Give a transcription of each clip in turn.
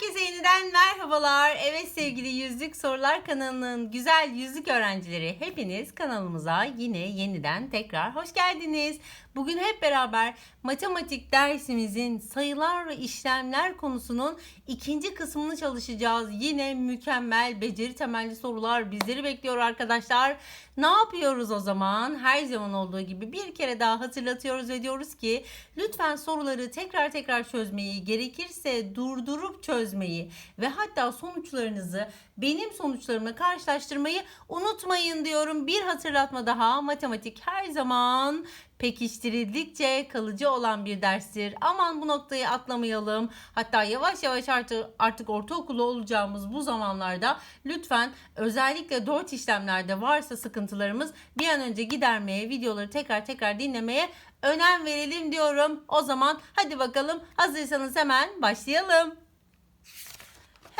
Herkese yeniden merhabalar. Evet sevgili Yüzlük Sorular kanalının güzel yüzlük öğrencileri hepiniz kanalımıza yine yeniden tekrar hoş geldiniz. Bugün hep beraber matematik dersimizin sayılar ve işlemler konusunun ikinci kısmını çalışacağız. Yine mükemmel beceri temelli sorular bizleri bekliyor arkadaşlar. Ne yapıyoruz o zaman? Her zaman olduğu gibi bir kere daha hatırlatıyoruz ve diyoruz ki lütfen soruları tekrar tekrar çözmeyi, gerekirse durdurup çözmeyi ve hatta sonuçlarınızı benim sonuçlarımla karşılaştırmayı unutmayın diyorum. Bir hatırlatma daha matematik her zaman pekiştirildikçe kalıcı olan bir derstir. Aman bu noktayı atlamayalım. Hatta yavaş yavaş artık, artık ortaokulu olacağımız bu zamanlarda lütfen özellikle dört işlemlerde varsa sıkıntılarımız bir an önce gidermeye, videoları tekrar tekrar dinlemeye önem verelim diyorum. O zaman hadi bakalım hazırsanız hemen başlayalım.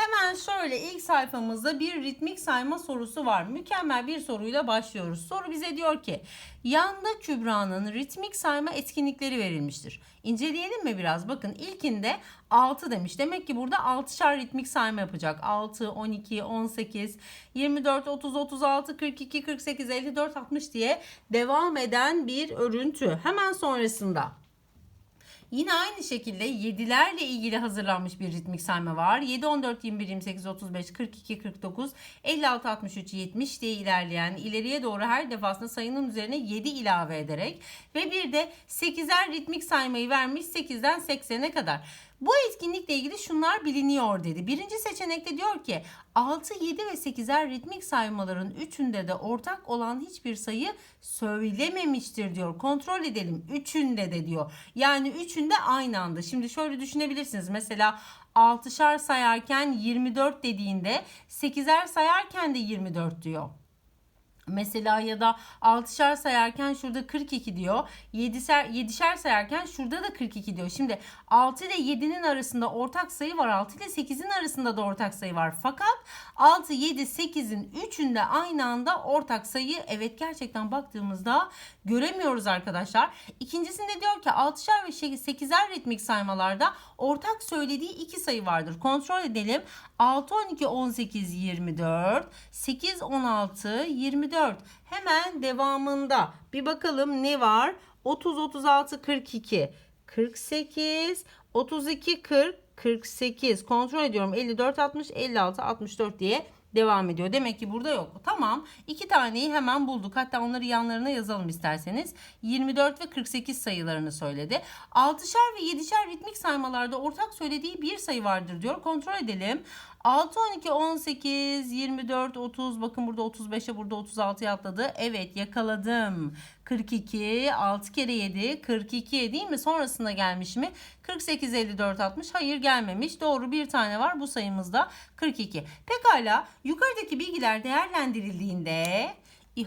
Hemen şöyle ilk sayfamızda bir ritmik sayma sorusu var. Mükemmel bir soruyla başlıyoruz. Soru bize diyor ki yanda Kübra'nın ritmik sayma etkinlikleri verilmiştir. İnceleyelim mi biraz? Bakın ilkinde 6 demiş. Demek ki burada 6'şar ritmik sayma yapacak. 6, 12, 18, 24, 30, 36, 42, 48, 54, 60 diye devam eden bir örüntü. Hemen sonrasında Yine aynı şekilde 7'lerle ilgili hazırlanmış bir ritmik sayma var. 7, 14, 21, 28, 35, 42, 49, 56, 63, 70 diye ilerleyen ileriye doğru her defasında sayının üzerine 7 ilave ederek ve bir de 8'er ritmik saymayı vermiş 8'den 80'e kadar. Bu etkinlikle ilgili şunlar biliniyor dedi. Birinci seçenekte diyor ki 6, 7 ve 8'er ritmik saymaların üçünde de ortak olan hiçbir sayı söylememiştir diyor. Kontrol edelim. Üçünde de diyor. Yani üçünde aynı anda. Şimdi şöyle düşünebilirsiniz. Mesela 6'şar sayarken 24 dediğinde 8'er sayarken de 24 diyor. Mesela ya da 6'şar sayarken şurada 42 diyor. 7'şer 7'şer sayarken şurada da 42 diyor. Şimdi 6 ile 7'nin arasında ortak sayı var. 6 ile 8'in arasında da ortak sayı var. Fakat 6, 7, 8'in üçünde aynı anda ortak sayı evet gerçekten baktığımızda göremiyoruz arkadaşlar. İkincisinde diyor ki 6'şer ve 8'er ritmik saymalarda ortak söylediği iki sayı vardır. Kontrol edelim. 6, 12, 18, 24, 8, 16, 24. Hemen devamında bir bakalım ne var? 30, 36, 42, 48, 32, 40, 48. Kontrol ediyorum. 54, 60, 56, 64 diye devam ediyor. Demek ki burada yok. Tamam. İki taneyi hemen bulduk. Hatta onları yanlarına yazalım isterseniz. 24 ve 48 sayılarını söyledi. 6'şer ve 7'şer ritmik saymalarda ortak söylediği bir sayı vardır diyor. Kontrol edelim. 6, 12, 18, 24, 30. Bakın burada 35'e burada 36'ya atladı. Evet yakaladım. 42, 6 kere 7, 42 değil mi? Sonrasında gelmiş mi? 48, 54, 60. Hayır gelmemiş. Doğru bir tane var. Bu sayımızda 42. Pekala yukarıdaki bilgiler değerlendirildiğinde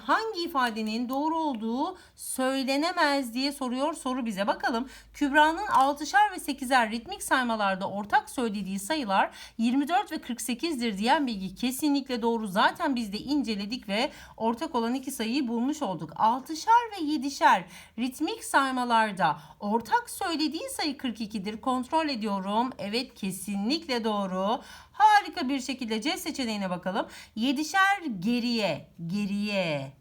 hangi ifadenin doğru olduğu söylenemez diye soruyor soru bize. Bakalım Kübra'nın 6'şer ve 8'er ritmik saymalarda ortak söylediği sayılar 24 ve 48'dir diyen bilgi kesinlikle doğru. Zaten biz de inceledik ve ortak olan iki sayıyı bulmuş olduk. 6'şer ve 7'şer ritmik saymalarda ortak söylediği sayı 42'dir. Kontrol ediyorum. Evet kesinlikle doğru. Harika bir şekilde C seçeneğine bakalım. Yedişer geriye, geriye.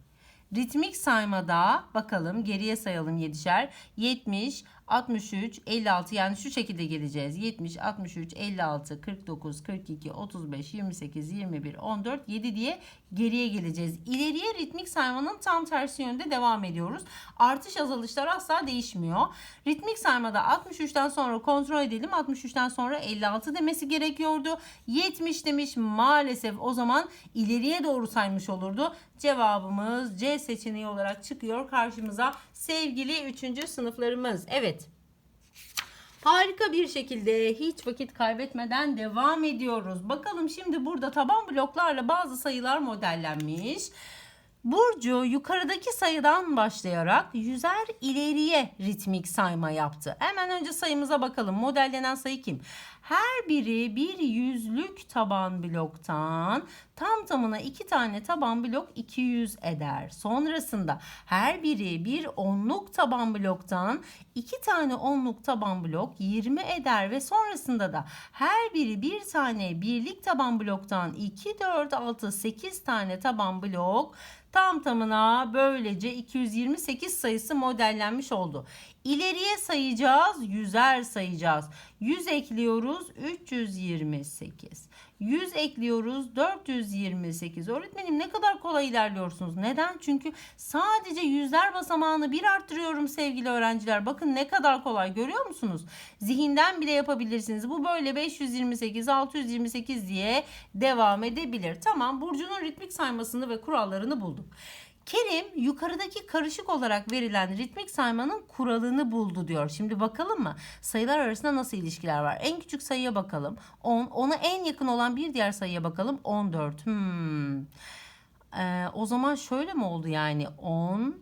Ritmik saymada bakalım geriye sayalım yedişer. 70, 63, 56 yani şu şekilde geleceğiz. 70, 63, 56, 49, 42, 35, 28, 21, 14, 7 diye geriye geleceğiz. İleriye ritmik saymanın tam tersi yönde devam ediyoruz. Artış azalışlar asla değişmiyor. Ritmik saymada 63'ten sonra kontrol edelim. 63'ten sonra 56 demesi gerekiyordu. 70 demiş maalesef o zaman ileriye doğru saymış olurdu. Cevabımız C seçeneği olarak çıkıyor karşımıza sevgili 3. sınıflarımız. Evet. Harika bir şekilde hiç vakit kaybetmeden devam ediyoruz. Bakalım şimdi burada taban bloklarla bazı sayılar modellenmiş. Burcu yukarıdaki sayıdan başlayarak yüzer ileriye ritmik sayma yaptı. Hemen önce sayımıza bakalım. Modellenen sayı kim? Her biri bir yüzlük taban bloktan tam tamına iki tane taban blok 200 eder. Sonrasında her biri bir onluk taban bloktan iki tane onluk taban blok 20 eder ve sonrasında da her biri bir tane birlik taban bloktan 2, 4, 6, 8 tane taban blok tam tamına böylece 228 sayısı modellenmiş oldu. İleriye sayacağız, yüzer sayacağız. 100 ekliyoruz 328. 100 ekliyoruz 428. Öğretmenim ne kadar kolay ilerliyorsunuz. Neden? Çünkü sadece yüzler basamağını bir arttırıyorum sevgili öğrenciler. Bakın ne kadar kolay görüyor musunuz? Zihinden bile yapabilirsiniz. Bu böyle 528, 628 diye devam edebilir. Tamam Burcu'nun ritmik saymasını ve kurallarını bulduk. Kerim yukarıdaki karışık olarak verilen ritmik saymanın kuralını buldu diyor. Şimdi bakalım mı? Sayılar arasında nasıl ilişkiler var? En küçük sayıya bakalım. 10. Ona en yakın olan bir diğer sayıya bakalım. 14. Hmm. Ee, o zaman şöyle mi oldu yani? 10,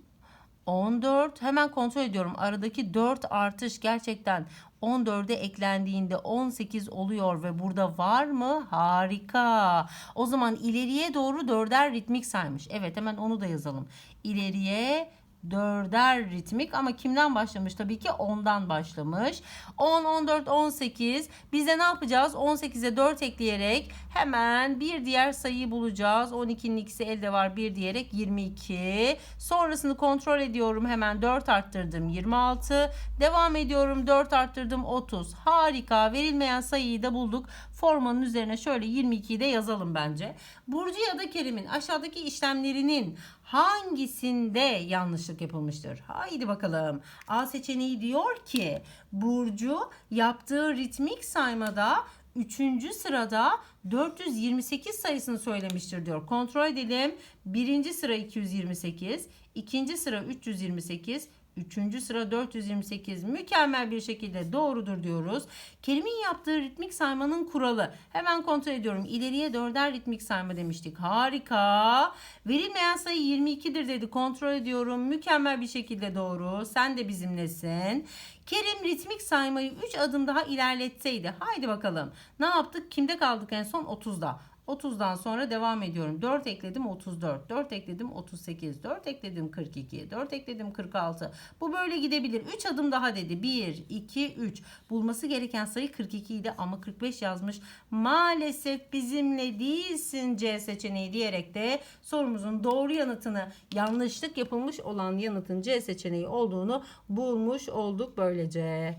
14 hemen kontrol ediyorum. Aradaki 4 artış gerçekten 14'e eklendiğinde 18 oluyor ve burada var mı? Harika. O zaman ileriye doğru dörder ritmik saymış. Evet hemen onu da yazalım. İleriye dörder ritmik ama kimden başlamış? Tabii ki 10'dan başlamış. 10, 14, 18. Biz de ne yapacağız? 18'e 4 ekleyerek hemen bir diğer sayıyı bulacağız. 12'nin ikisi elde var bir diyerek 22. Sonrasını kontrol ediyorum. Hemen 4 arttırdım 26. Devam ediyorum 4 arttırdım 30. Harika. Verilmeyen sayıyı da bulduk. Formanın üzerine şöyle 22'yi de yazalım bence. Burcu ya da Kerim'in aşağıdaki işlemlerinin hangisinde yanlışlık yapılmıştır? Haydi bakalım. A seçeneği diyor ki Burcu yaptığı ritmik saymada 3. sırada 428 sayısını söylemiştir diyor. Kontrol edelim. 1. sıra 228, 2. sıra 328, Üçüncü sıra 428 mükemmel bir şekilde doğrudur diyoruz. Kerim'in yaptığı ritmik saymanın kuralı. Hemen kontrol ediyorum. İleriye dörder ritmik sayma demiştik. Harika. Verilmeyen sayı 22'dir dedi. Kontrol ediyorum. Mükemmel bir şekilde doğru. Sen de bizimlesin. Kerim ritmik saymayı 3 adım daha ilerletseydi. Haydi bakalım. Ne yaptık? Kimde kaldık en son? 30'da. 30'dan sonra devam ediyorum. 4 ekledim 34. 4 ekledim 38. 4 ekledim 42. 4 ekledim 46. Bu böyle gidebilir. 3 adım daha dedi. 1, 2, 3. Bulması gereken sayı 42 idi ama 45 yazmış. Maalesef bizimle değilsin C seçeneği diyerek de sorumuzun doğru yanıtını yanlışlık yapılmış olan yanıtın C seçeneği olduğunu bulmuş olduk böylece.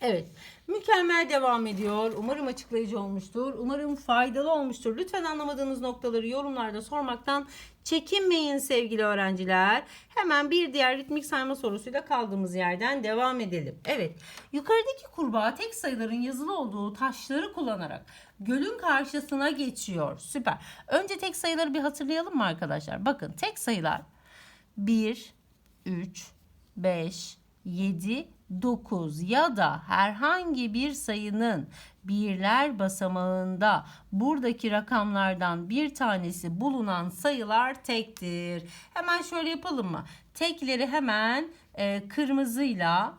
Evet. Mükemmel devam ediyor. Umarım açıklayıcı olmuştur. Umarım faydalı olmuştur. Lütfen anlamadığınız noktaları yorumlarda sormaktan çekinmeyin sevgili öğrenciler. Hemen bir diğer ritmik sayma sorusuyla kaldığımız yerden devam edelim. Evet. Yukarıdaki kurbağa tek sayıların yazılı olduğu taşları kullanarak gölün karşısına geçiyor. Süper. Önce tek sayıları bir hatırlayalım mı arkadaşlar? Bakın tek sayılar 1, 3, 5, 7, 9 ya da herhangi bir sayının birler basamağında buradaki rakamlardan bir tanesi bulunan sayılar tektir. Hemen şöyle yapalım mı? Tekleri hemen e, kırmızıyla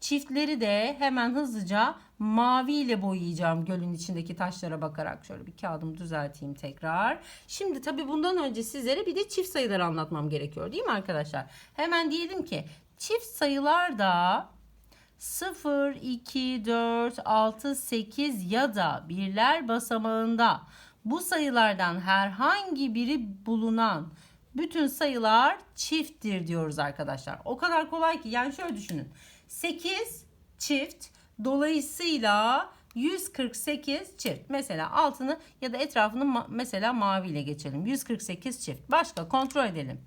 Çiftleri de hemen hızlıca mavi ile boyayacağım gölün içindeki taşlara bakarak. Şöyle bir kağıdımı düzelteyim tekrar. Şimdi tabii bundan önce sizlere bir de çift sayıları anlatmam gerekiyor değil mi arkadaşlar? Hemen diyelim ki çift sayılar da 0, 2, 4, 6, 8 ya da birler basamağında bu sayılardan herhangi biri bulunan bütün sayılar çifttir diyoruz arkadaşlar. O kadar kolay ki yani şöyle düşünün. 8 çift dolayısıyla 148 çift. Mesela altını ya da etrafını mesela mavi ile geçelim. 148 çift. Başka kontrol edelim.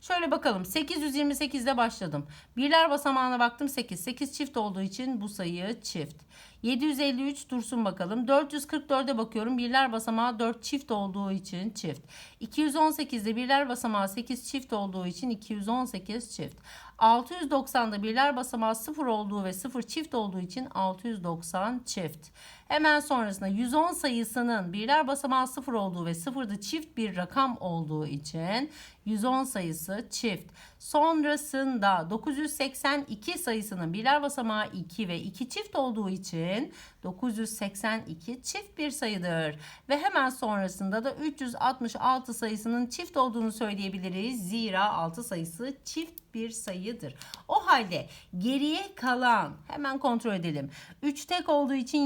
Şöyle bakalım 828 ile başladım. Birler basamağına baktım 8. 8 çift olduğu için bu sayı çift. 753 dursun bakalım. 444'e bakıyorum. Birler basamağı 4 çift olduğu için çift. 218'de birler basamağı 8 çift olduğu için 218 çift. 690'da birler basamağı 0 olduğu ve 0 çift olduğu için 690 çift. Hemen sonrasında 110 sayısının birler basamağı 0 olduğu ve 0'da çift bir rakam olduğu için 110 sayısı çift. Sonrasında 982 sayısının birler basamağı 2 ve 2 çift olduğu için 982 çift bir sayıdır. Ve hemen sonrasında da 366 sayısının çift olduğunu söyleyebiliriz. Zira 6 sayısı çift bir sayıdır. O halde geriye kalan hemen kontrol edelim. 3 tek olduğu için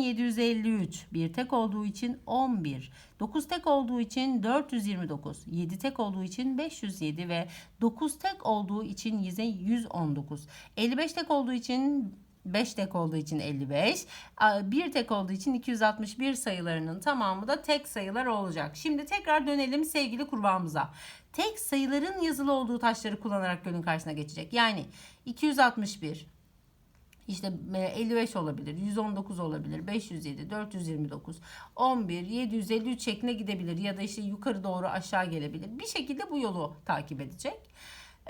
753, 1 tek olduğu için 11, 9 tek olduğu için 429, 7 tek olduğu için 507 ve 9 tek olduğu için yine 119. 55 tek olduğu için 5 tek olduğu için 55, 1 tek olduğu için 261 sayılarının tamamı da tek sayılar olacak. Şimdi tekrar dönelim sevgili kurbağamıza. Tek sayıların yazılı olduğu taşları kullanarak gölün karşısına geçecek. Yani 261, işte 55 olabilir, 119 olabilir, 507, 429, 11, 753 şeklinde gidebilir ya da işte yukarı doğru aşağı gelebilir. Bir şekilde bu yolu takip edecek.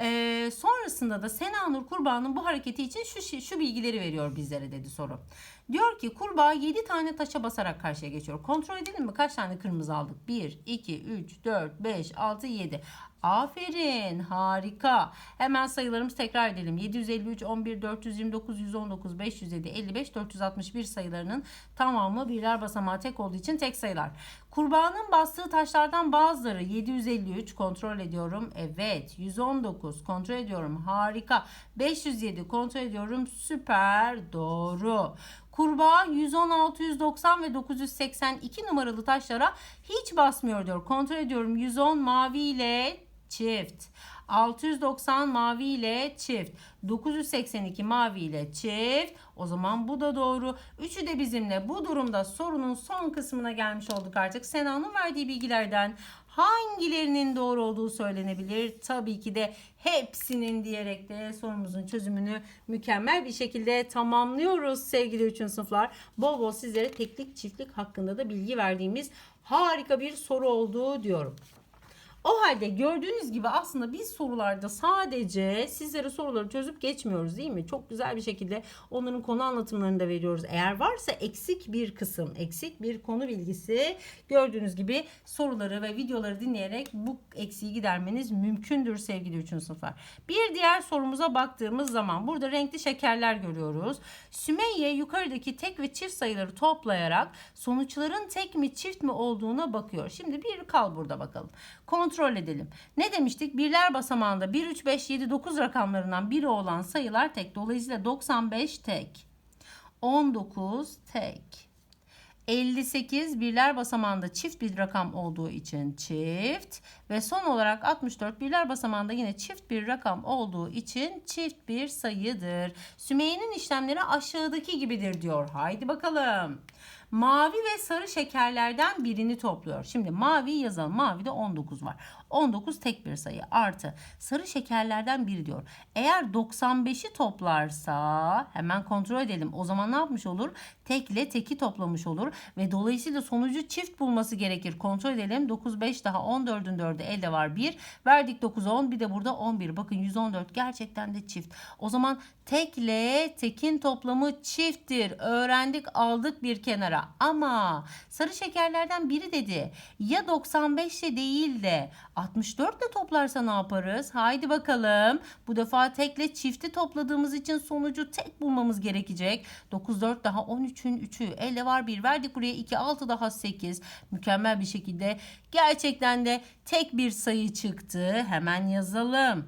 Ee, sonrasında da Senanur kurbağanın bu hareketi için şu şu bilgileri veriyor bizlere dedi soru. Diyor ki kurbağa 7 tane taşa basarak karşıya geçiyor. Kontrol edelim mi kaç tane kırmızı aldık? 1, 2, 3, 4, 5, 6, 7. Aferin harika. Hemen sayılarımızı tekrar edelim. 753, 11, 429, 119, 507, 55, 461 sayılarının tamamı birler basamağı tek olduğu için tek sayılar. Kurbağanın bastığı taşlardan bazıları 753 kontrol ediyorum. Evet 119 kontrol ediyorum. Harika. 507 kontrol ediyorum. Süper doğru. Kurbağa 116, 190 ve 982 numaralı taşlara hiç basmıyor diyor. Kontrol ediyorum. 110 mavi ile çift. 690 mavi ile çift. 982 mavi ile çift. O zaman bu da doğru. Üçü de bizimle. Bu durumda sorunun son kısmına gelmiş olduk artık. Sena'nın verdiği bilgilerden hangilerinin doğru olduğu söylenebilir? Tabii ki de hepsinin diyerek de sorumuzun çözümünü mükemmel bir şekilde tamamlıyoruz sevgili 3. sınıflar. Bol bol sizlere teklik çiftlik hakkında da bilgi verdiğimiz harika bir soru olduğu diyorum. O halde gördüğünüz gibi aslında biz sorularda sadece sizlere soruları çözüp geçmiyoruz değil mi? Çok güzel bir şekilde onların konu anlatımlarını da veriyoruz. Eğer varsa eksik bir kısım, eksik bir konu bilgisi gördüğünüz gibi soruları ve videoları dinleyerek bu eksiği gidermeniz mümkündür sevgili 3. sınıflar. Bir diğer sorumuza baktığımız zaman burada renkli şekerler görüyoruz. Sümeyye yukarıdaki tek ve çift sayıları toplayarak sonuçların tek mi çift mi olduğuna bakıyor. Şimdi bir kal burada bakalım. Kontrol edelim. Ne demiştik? Birler basamağında 1, 3, 5, 7, 9 rakamlarından biri olan sayılar tek. Dolayısıyla 95 tek. 19 tek. 58 birler basamağında çift bir rakam olduğu için çift ve son olarak 64 birler basamağında yine çift bir rakam olduğu için çift bir sayıdır. Sümeyye'nin işlemleri aşağıdaki gibidir diyor. Haydi bakalım. Mavi ve sarı şekerlerden birini topluyor. Şimdi mavi yazalım. Mavide 19 var. 19 tek bir sayı artı sarı şekerlerden biri diyor. Eğer 95'i toplarsa hemen kontrol edelim. O zaman ne yapmış olur? Tekle teki toplamış olur ve dolayısıyla sonucu çift bulması gerekir. Kontrol edelim. 9 5 daha 14'ün 4'ü elde var 1. Verdik 9 10 bir de burada 11. Bakın 114 gerçekten de çift. O zaman tekle tekin toplamı çifttir. Öğrendik aldık bir kenara. Ama sarı şekerlerden biri dedi. Ya 95 de değil de 64 ile toplarsa ne yaparız? Haydi bakalım. Bu defa tekle çifti topladığımız için sonucu tek bulmamız gerekecek. 9 4 daha 13'ün 3'ü. Elde var 1. Verdik buraya 2 6 daha 8. Mükemmel bir şekilde gerçekten de tek bir sayı çıktı. Hemen yazalım.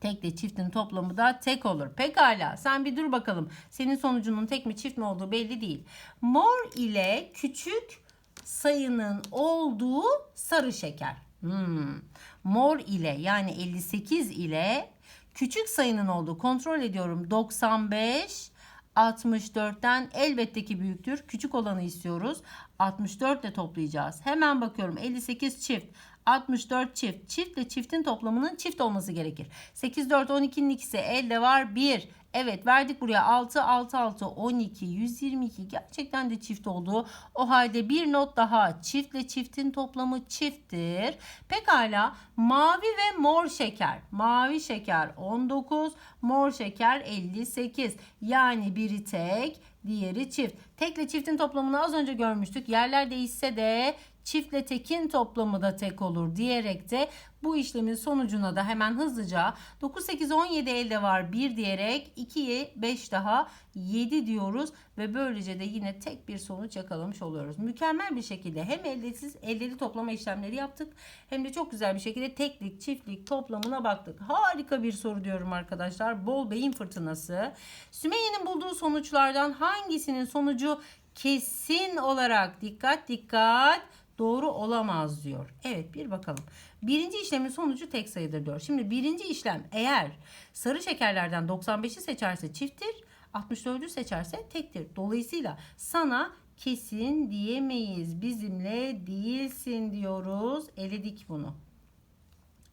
Tekle çiftin toplamı da tek olur. Pekala sen bir dur bakalım. Senin sonucunun tek mi çift mi olduğu belli değil. Mor ile küçük sayının olduğu sarı şeker. Hmm. Mor ile yani 58 ile küçük sayının olduğu kontrol ediyorum. 95 64'ten elbette ki büyüktür. Küçük olanı istiyoruz. 64 ile toplayacağız. Hemen bakıyorum 58 çift. 64 çift. Çiftle çiftin toplamının çift olması gerekir. 8, 4, 12'nin ikisi elde var 1. Evet verdik buraya 6, 6, 6, 12, 122 gerçekten de çift oldu. O halde bir not daha çiftle çiftin toplamı çifttir. Pekala mavi ve mor şeker. Mavi şeker 19, mor şeker 58. Yani biri tek, diğeri çift. Tekle çiftin toplamını az önce görmüştük. Yerler değişse de çiftle tekin toplamı da tek olur diyerek de bu işlemin sonucuna da hemen hızlıca 9, 8, 17 elde var 1 diyerek 2'ye 5 daha 7 diyoruz ve böylece de yine tek bir sonuç yakalamış oluyoruz. Mükemmel bir şekilde hem eldesiz eldeli toplama işlemleri yaptık hem de çok güzel bir şekilde teklik çiftlik toplamına baktık. Harika bir soru diyorum arkadaşlar. Bol beyin fırtınası. Sümeyye'nin bulduğu sonuçlardan hangisinin sonucu kesin olarak dikkat dikkat doğru olamaz diyor. Evet bir bakalım. Birinci işlemin sonucu tek sayıdır diyor. Şimdi birinci işlem eğer sarı şekerlerden 95'i seçerse çifttir. 64'ü seçerse tektir. Dolayısıyla sana kesin diyemeyiz. Bizimle değilsin diyoruz. Eledik bunu.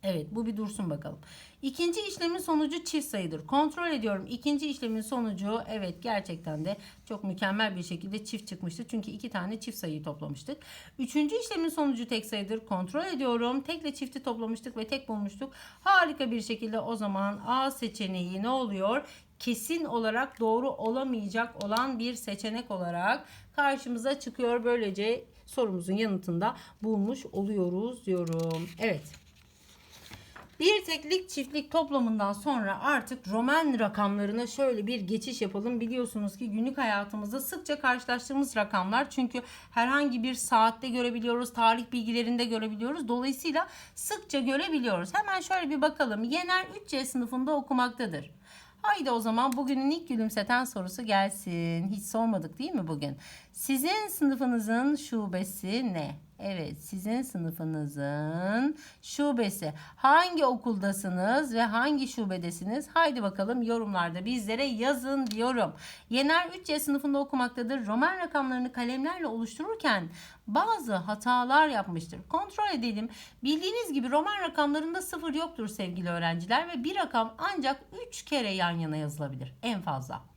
Evet bu bir dursun bakalım. İkinci işlemin sonucu çift sayıdır. Kontrol ediyorum. İkinci işlemin sonucu evet gerçekten de çok mükemmel bir şekilde çift çıkmıştı. Çünkü iki tane çift sayıyı toplamıştık. Üçüncü işlemin sonucu tek sayıdır. Kontrol ediyorum. Tekle çifti toplamıştık ve tek bulmuştuk. Harika bir şekilde o zaman A seçeneği ne oluyor? Kesin olarak doğru olamayacak olan bir seçenek olarak karşımıza çıkıyor. Böylece sorumuzun yanıtında bulmuş oluyoruz diyorum. Evet. Bir teklik çiftlik toplamından sonra artık Roman rakamlarına şöyle bir geçiş yapalım. Biliyorsunuz ki günlük hayatımızda sıkça karşılaştığımız rakamlar. Çünkü herhangi bir saatte görebiliyoruz, tarih bilgilerinde görebiliyoruz. Dolayısıyla sıkça görebiliyoruz. Hemen şöyle bir bakalım. Yener 3C sınıfında okumaktadır. Haydi o zaman bugünün ilk gülümseten sorusu gelsin. Hiç sormadık değil mi bugün? Sizin sınıfınızın şubesi ne? Evet, sizin sınıfınızın şubesi. Hangi okuldasınız ve hangi şubedesiniz? Haydi bakalım yorumlarda bizlere yazın diyorum. Yener 3C sınıfında okumaktadır. Roman rakamlarını kalemlerle oluştururken bazı hatalar yapmıştır. Kontrol edelim. Bildiğiniz gibi Roman rakamlarında sıfır yoktur sevgili öğrenciler ve bir rakam ancak 3 kere yan yana yazılabilir en fazla.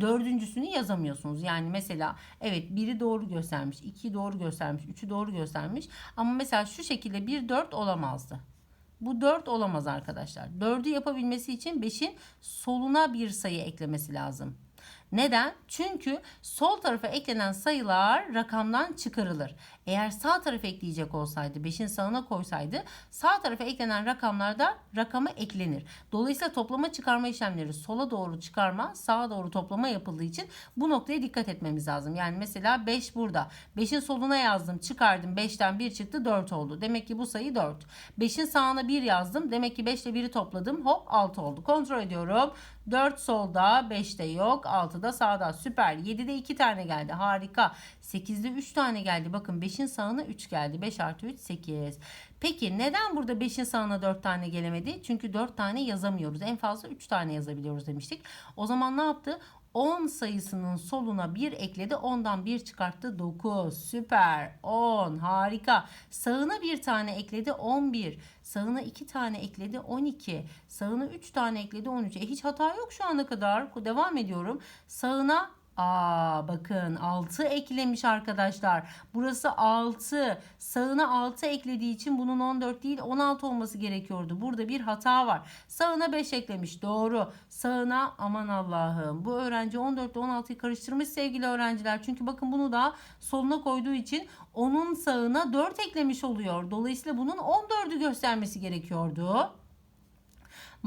Dördüncüsünü yazamıyorsunuz. Yani mesela evet biri doğru göstermiş, iki doğru göstermiş, üçü doğru göstermiş. Ama mesela şu şekilde bir dört olamazdı. Bu 4 olamaz arkadaşlar. 4'ü yapabilmesi için 5'in soluna bir sayı eklemesi lazım. Neden? Çünkü sol tarafa eklenen sayılar rakamdan çıkarılır. Eğer sağ tarafa ekleyecek olsaydı, 5'in sağına koysaydı sağ tarafa eklenen rakamlar da rakama eklenir. Dolayısıyla toplama çıkarma işlemleri sola doğru çıkarma, sağa doğru toplama yapıldığı için bu noktaya dikkat etmemiz lazım. Yani mesela 5 burada. 5'in soluna yazdım, çıkardım. 5'ten 1 çıktı, 4 oldu. Demek ki bu sayı 4. 5'in sağına 1 yazdım. Demek ki 5 ile 1'i topladım. Hop 6 oldu. Kontrol ediyorum. 4 solda, 5'te yok, 6'da sağda. Süper. 7'de 2 tane geldi. Harika. 8'de 3 tane geldi. Bakın 5'in sağına 3 geldi. 5 artı 3 8. Peki neden burada 5'in sağına 4 tane gelemedi? Çünkü 4 tane yazamıyoruz. En fazla 3 tane yazabiliyoruz demiştik. O zaman ne yaptı? 10 sayısının soluna 1 ekledi. 10'dan 1 çıkarttı. 9. Süper. 10. Harika. Sağına bir tane ekledi. 11. Sağına 2 tane ekledi. 12. Sağına 3 tane ekledi. 13. E hiç hata yok şu ana kadar. Devam ediyorum. Sağına Aa bakın 6 eklemiş arkadaşlar. Burası 6. Sağına 6 eklediği için bunun 14 değil 16 olması gerekiyordu. Burada bir hata var. Sağına 5 eklemiş. Doğru. Sağına aman Allah'ım. Bu öğrenci 14 ile 16'yı karıştırmış sevgili öğrenciler. Çünkü bakın bunu da soluna koyduğu için onun sağına 4 eklemiş oluyor. Dolayısıyla bunun 14'ü göstermesi gerekiyordu.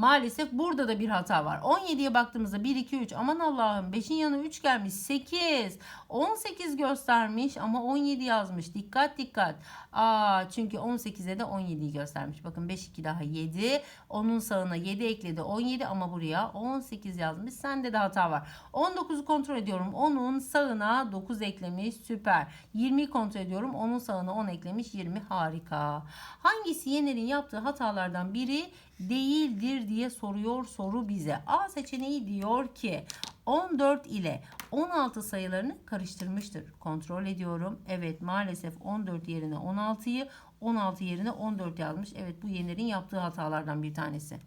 Maalesef burada da bir hata var. 17'ye baktığımızda 1, 2, 3 aman Allah'ım 5'in yanı 3 gelmiş 8. 18 göstermiş ama 17 yazmış. Dikkat dikkat. Aa, çünkü 18'e de 17'yi göstermiş. Bakın 5, 2 daha 7. Onun sağına 7 ekledi 17 ama buraya 18 yazmış. Sende de hata var. 19'u kontrol ediyorum. Onun sağına 9 eklemiş. Süper. 20'yi kontrol ediyorum. Onun sağına 10 eklemiş. 20 harika. Hangisi Yener'in yaptığı hatalardan biri değildir diye soruyor soru bize. A seçeneği diyor ki 14 ile 16 sayılarını karıştırmıştır. Kontrol ediyorum. Evet maalesef 14 yerine 16'yı 16 yerine 14 yazmış. Evet bu Yener'in yaptığı hatalardan bir tanesi.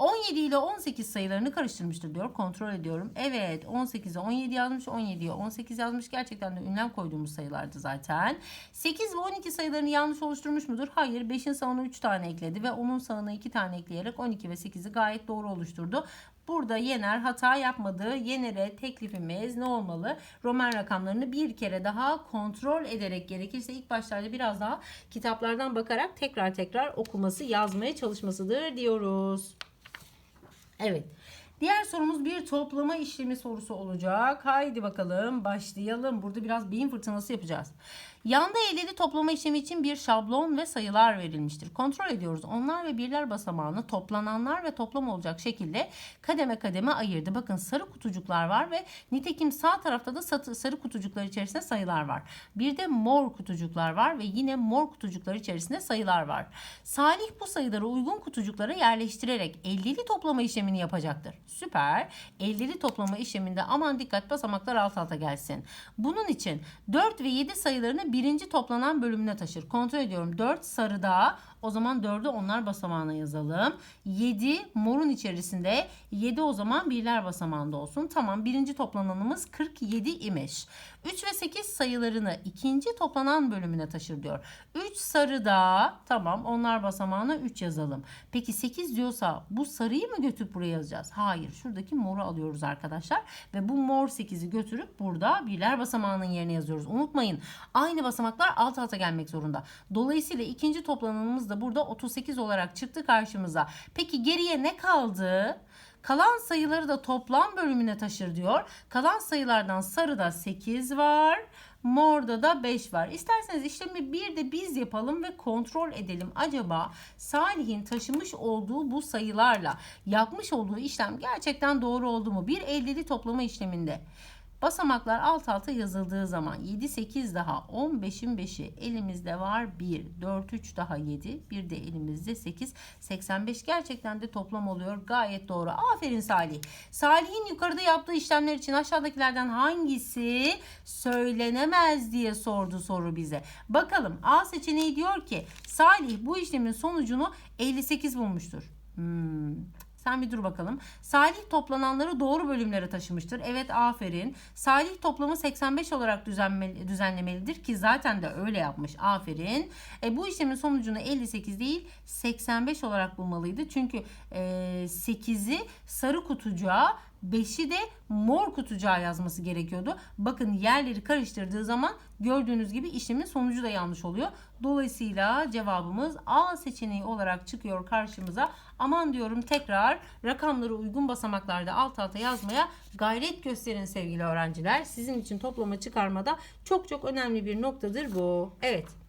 17 ile 18 sayılarını karıştırmıştır diyor. Kontrol ediyorum. Evet 18'e 17 yazmış. 17'ye 18 yazmış. Gerçekten de ünlem koyduğumuz sayılardı zaten. 8 ve 12 sayılarını yanlış oluşturmuş mudur? Hayır. 5'in sağına 3 tane ekledi ve 10'un sağına 2 tane ekleyerek 12 ve 8'i gayet doğru oluşturdu. Burada Yener hata yapmadı. Yener'e teklifimiz ne olmalı? Roman rakamlarını bir kere daha kontrol ederek gerekirse ilk başlarda biraz daha kitaplardan bakarak tekrar tekrar okuması, yazmaya çalışmasıdır diyoruz. Evet. Diğer sorumuz bir toplama işlemi sorusu olacak. Haydi bakalım başlayalım. Burada biraz beyin fırtınası yapacağız. Yanda eğrili toplama işlemi için bir şablon ve sayılar verilmiştir. Kontrol ediyoruz. Onlar ve birler basamağını toplananlar ve toplam olacak şekilde kademe kademe ayırdı. Bakın sarı kutucuklar var ve nitekim sağ tarafta da sarı kutucuklar içerisinde sayılar var. Bir de mor kutucuklar var ve yine mor kutucuklar içerisinde sayılar var. Salih bu sayıları uygun kutucuklara yerleştirerek 50'li toplama işlemini yapacaktır. Süper. 50'li toplama işleminde aman dikkat basamaklar alt alta gelsin. Bunun için 4 ve 7 sayılarını birinci toplanan bölümüne taşır. Kontrol ediyorum. 4 sarıda o zaman 4'ü onlar basamağına yazalım. 7 morun içerisinde 7 o zaman birler basamağında olsun. Tamam birinci toplananımız 47 imiş. 3 ve 8 sayılarını ikinci toplanan bölümüne taşır diyor. 3 sarıda tamam onlar basamağına 3 yazalım. Peki 8 diyorsa bu sarıyı mı götürüp buraya yazacağız? Hayır şuradaki moru alıyoruz arkadaşlar. Ve bu mor 8'i götürüp burada birler basamağının yerine yazıyoruz. Unutmayın aynı basamaklar alt alta gelmek zorunda. Dolayısıyla ikinci toplananımız da burada 38 olarak çıktı karşımıza. Peki geriye ne kaldı? Kalan sayıları da toplam bölümüne taşır diyor. Kalan sayılardan sarıda 8 var. Morda da 5 var. İsterseniz işlemi bir de biz yapalım ve kontrol edelim. Acaba Salih'in taşımış olduğu bu sayılarla yapmış olduğu işlem gerçekten doğru oldu mu? Bir eldeli toplama işleminde. Basamaklar alt alta yazıldığı zaman 7 8 daha 15'in 5'i elimizde var. 1 4 3 daha 7 bir de elimizde 8 85 gerçekten de toplam oluyor. Gayet doğru. Aferin Salih. Salih'in yukarıda yaptığı işlemler için aşağıdakilerden hangisi söylenemez diye sordu soru bize. Bakalım A seçeneği diyor ki Salih bu işlemin sonucunu 58 bulmuştur. Hmm. Sen bir dur bakalım. Salih toplananları doğru bölümlere taşımıştır. Evet aferin. Salih toplamı 85 olarak düzenlemelidir ki zaten de öyle yapmış. Aferin. E, bu işlemin sonucunu 58 değil 85 olarak bulmalıydı. Çünkü e, 8'i sarı kutucuğa 5'i de mor kutucuğa yazması gerekiyordu. Bakın yerleri karıştırdığı zaman gördüğünüz gibi işlemin sonucu da yanlış oluyor. Dolayısıyla cevabımız A seçeneği olarak çıkıyor karşımıza. Aman diyorum tekrar rakamları uygun basamaklarda alt alta yazmaya gayret gösterin sevgili öğrenciler. Sizin için toplama çıkarmada çok çok önemli bir noktadır bu. Evet.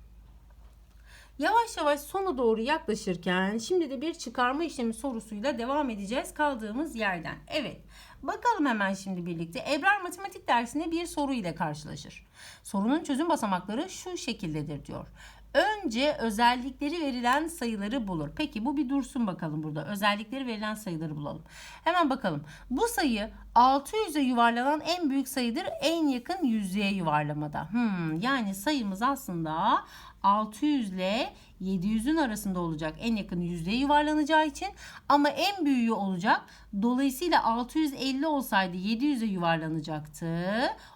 Yavaş yavaş sona doğru yaklaşırken şimdi de bir çıkarma işlemi sorusuyla devam edeceğiz kaldığımız yerden. Evet. Bakalım hemen şimdi birlikte. Ebrar matematik dersinde bir soru ile karşılaşır. Sorunun çözüm basamakları şu şekildedir diyor. Önce özellikleri verilen sayıları bulur. Peki bu bir dursun bakalım burada. Özellikleri verilen sayıları bulalım. Hemen bakalım. Bu sayı 600'e yuvarlanan en büyük sayıdır. En yakın yüzeye yuvarlamada. Hmm, yani sayımız aslında 600 ile 700'ün arasında olacak. En yakın yüzdeye yuvarlanacağı için ama en büyüğü olacak. Dolayısıyla 650 olsaydı 700'e yuvarlanacaktı.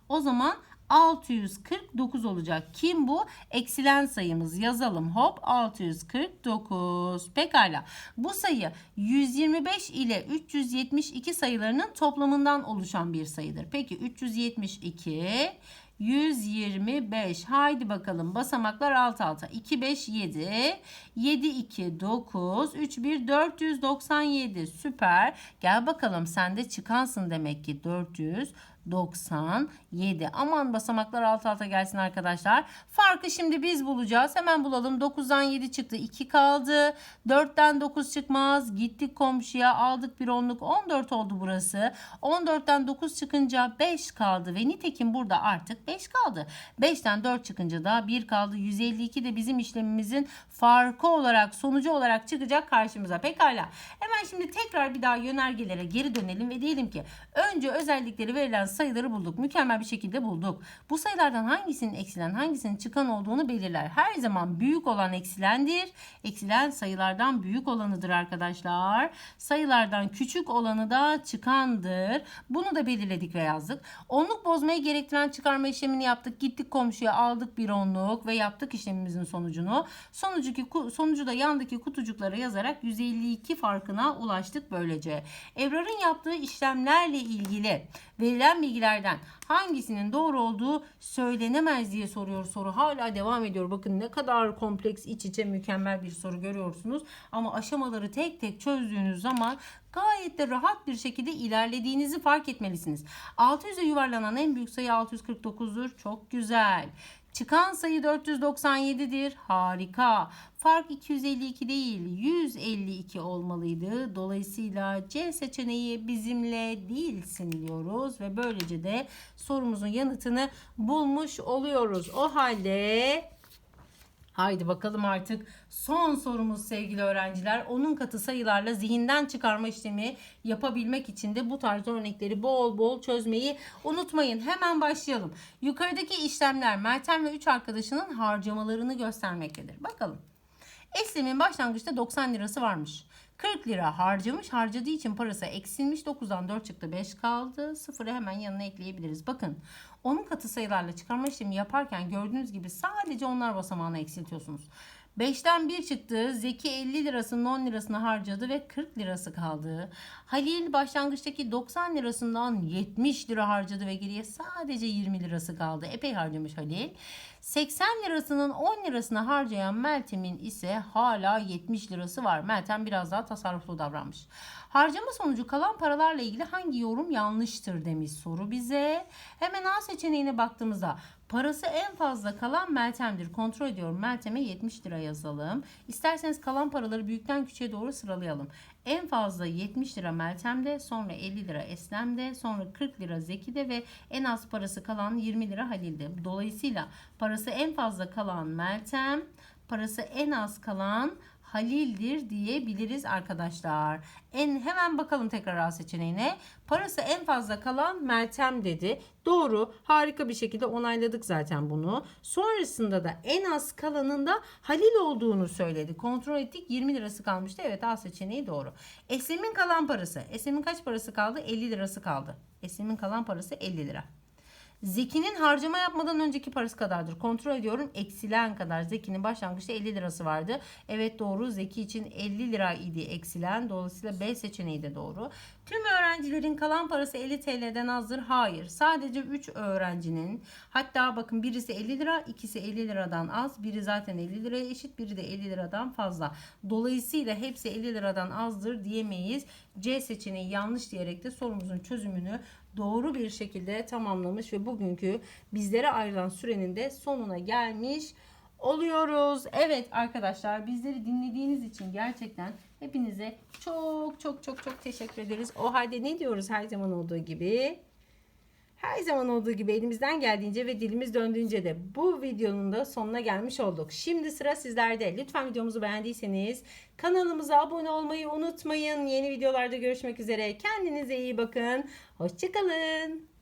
O zaman 649 olacak. Kim bu? Eksilen sayımız. Yazalım. Hop 649. Pekala. Bu sayı 125 ile 372 sayılarının toplamından oluşan bir sayıdır. Peki 372 125. Haydi bakalım basamaklar alt alta. 2 5 7. 7 2 9. 3 1 497. Süper. Gel bakalım sen de çıkansın demek ki 400 97. Aman basamaklar alt alta gelsin arkadaşlar. Farkı şimdi biz bulacağız. Hemen bulalım. 9'dan 7 çıktı. 2 kaldı. 4'ten 9 çıkmaz. Gittik komşuya aldık bir onluk. 14 oldu burası. 14'ten 9 çıkınca 5 kaldı. Ve nitekim burada artık 5 kaldı. 5'ten 4 çıkınca da 1 kaldı. 152 de bizim işlemimizin farkı olarak sonucu olarak çıkacak karşımıza. Pekala. Hemen şimdi tekrar bir daha yönergelere geri dönelim ve diyelim ki önce özellikleri verilen sayıları bulduk. Mükemmel bir şekilde bulduk. Bu sayılardan hangisinin eksilen hangisinin çıkan olduğunu belirler. Her zaman büyük olan eksilendir. Eksilen sayılardan büyük olanıdır arkadaşlar. Sayılardan küçük olanı da çıkandır. Bunu da belirledik ve yazdık. Onluk bozmayı gerektiren çıkarma işlemini yaptık. Gittik komşuya aldık bir onluk ve yaptık işlemimizin sonucunu. Sonucu, sonucu da yandaki kutucuklara yazarak 152 farkına ulaştık böylece. Ebrar'ın yaptığı işlemlerle ilgili verilen bilgilerden hangisinin doğru olduğu söylenemez diye soruyor soru. Hala devam ediyor. Bakın ne kadar kompleks, iç içe mükemmel bir soru görüyorsunuz. Ama aşamaları tek tek çözdüğünüz zaman gayet de rahat bir şekilde ilerlediğinizi fark etmelisiniz. 600'e yuvarlanan en büyük sayı 649'dur. Çok güzel. Çıkan sayı 497'dir. Harika. Fark 252 değil 152 olmalıydı. Dolayısıyla C seçeneği bizimle değilsin diyoruz ve böylece de sorumuzun yanıtını bulmuş oluyoruz. O halde Haydi bakalım artık son sorumuz sevgili öğrenciler. Onun katı sayılarla zihinden çıkarma işlemi yapabilmek için de bu tarz örnekleri bol bol çözmeyi unutmayın. Hemen başlayalım. Yukarıdaki işlemler Meltem ve 3 arkadaşının harcamalarını göstermektedir. Bakalım. Eslem'in başlangıçta 90 lirası varmış. 40 lira harcamış. Harcadığı için parası eksilmiş. 9'dan 4 çıktı 5 kaldı. 0'ı hemen yanına ekleyebiliriz. Bakın onun katı sayılarla çıkarma işlemi yaparken gördüğünüz gibi sadece onlar basamağını eksiltiyorsunuz. 5'ten 1 çıktı. Zeki 50 lirasının 10 lirasını harcadı ve 40 lirası kaldı. Halil başlangıçtaki 90 lirasından 70 lira harcadı ve geriye sadece 20 lirası kaldı. Epey harcamış Halil. 80 lirasının 10 lirasını harcayan Meltem'in ise hala 70 lirası var. Meltem biraz daha tasarruflu davranmış. Harcama sonucu kalan paralarla ilgili hangi yorum yanlıştır demiş soru bize. Hemen A seçeneğine baktığımızda Parası en fazla kalan Meltem'dir. Kontrol ediyorum. Meltem'e 70 lira yazalım. İsterseniz kalan paraları büyükten küçüğe doğru sıralayalım. En fazla 70 lira Meltem'de, sonra 50 lira Eslem'de, sonra 40 lira Zeki'de ve en az parası kalan 20 lira Halil'de. Dolayısıyla parası en fazla kalan Meltem, parası en az kalan Halil'dir diyebiliriz arkadaşlar. En hemen bakalım tekrar A seçeneğine. Parası en fazla kalan Meltem dedi. Doğru. Harika bir şekilde onayladık zaten bunu. Sonrasında da en az kalanın da Halil olduğunu söyledi. Kontrol ettik. 20 lirası kalmıştı. Evet A seçeneği doğru. Eslem'in kalan parası. Eslem'in kaç parası kaldı? 50 lirası kaldı. Eslem'in kalan parası 50 lira. Zeki'nin harcama yapmadan önceki parası kadardır. Kontrol ediyorum. Eksilen kadar. Zeki'nin başlangıçta 50 lirası vardı. Evet doğru. Zeki için 50 lira idi eksilen. Dolayısıyla B seçeneği de doğru. Tüm öğrencilerin kalan parası 50 TL'den azdır. Hayır. Sadece 3 öğrencinin hatta bakın birisi 50 lira, ikisi 50 liradan az. Biri zaten 50 liraya eşit, biri de 50 liradan fazla. Dolayısıyla hepsi 50 liradan azdır diyemeyiz. C seçeneği yanlış diyerek de sorumuzun çözümünü doğru bir şekilde tamamlamış ve bugünkü bizlere ayrılan sürenin de sonuna gelmiş oluyoruz. Evet arkadaşlar bizleri dinlediğiniz için gerçekten hepinize çok çok çok çok teşekkür ederiz. O halde ne diyoruz her zaman olduğu gibi? Her zaman olduğu gibi elimizden geldiğince ve dilimiz döndüğünce de bu videonun da sonuna gelmiş olduk. Şimdi sıra sizlerde. Lütfen videomuzu beğendiyseniz kanalımıza abone olmayı unutmayın. Yeni videolarda görüşmek üzere. Kendinize iyi bakın. Hoşçakalın.